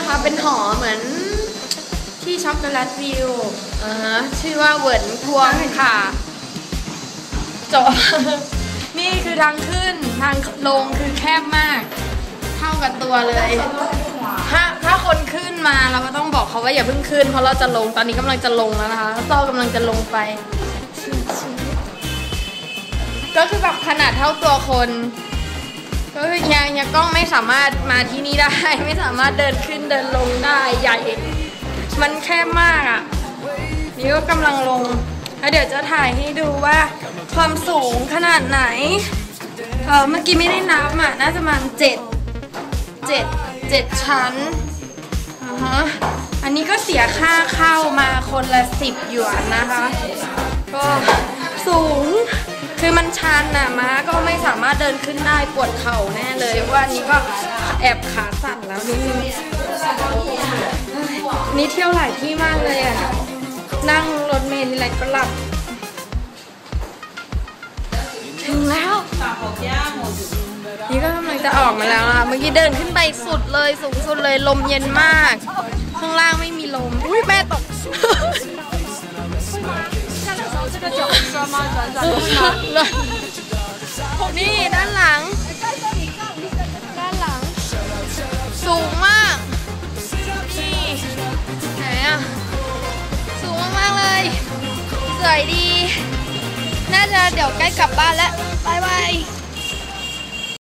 นะคะเป็นหอเหมือนที่ช็อกโกแลตวิวอ่าฮะชื่อว่าเหวินพวงค่ะจบ นี่คือทางขึ้นทางลงคือแคบมาก เท่ากับตัวเลย ถ้าถ้าคนขึ้นมาเราก็ต้องบอกเขาว่าอย่าเพิ่งขึ้น เพราะเราจะลงตอนนี้กำลังจะลงแล้วนะคะซอกำลังจะลงไป ก็คือแบบขนาดเท่าตัวคน ก็คือยังยังกล้องไม่สามารถมาที่นี่ได้ ไม่สามารถเดินขึ้นเดินลงได้ใหญ่ มันแคบมากอะนี่ก็กำลังลงแล้วเดี๋ยวจะถ่ายให้ดูว่าความสูงขนาดไหน เออเมื่อกี้ไม่ได้นับอะน่าจะประมาณเจ็ดเจ็ดเจ็ดชั้นอ่าฮะอันนี้ก็เสียค่าเข้ามาคนละสิบหยวนนะคะ ก็สูง คือมันชันน่ะม้าก็ไม่สามารถเดินขึ้นได้ปวดเข่าแน่เลยว่าอันนี้ก็แอบขาสั่นแล้วนิดนึงนี่เที่ยวหลายที่มากเลยอะนั่งรถเมล์ทีไรก็หลับถึงแล้ว นี่ก็กำลังจะออกมาแล้วนะคะเมื่อกี้เดินขึ้นไปสุดเลยสูงสุดเลยลมเย็นมาก ข้างล่างไม่มีลม อุ้ยแม่ตก นี่ด้านหลัง ด้านหลัง สูงมาก นี่ไหนอะสูงมากๆเลย สวยดี น่าจะเดี๋ยวใกล้กลับบ้านแล้วบายบาย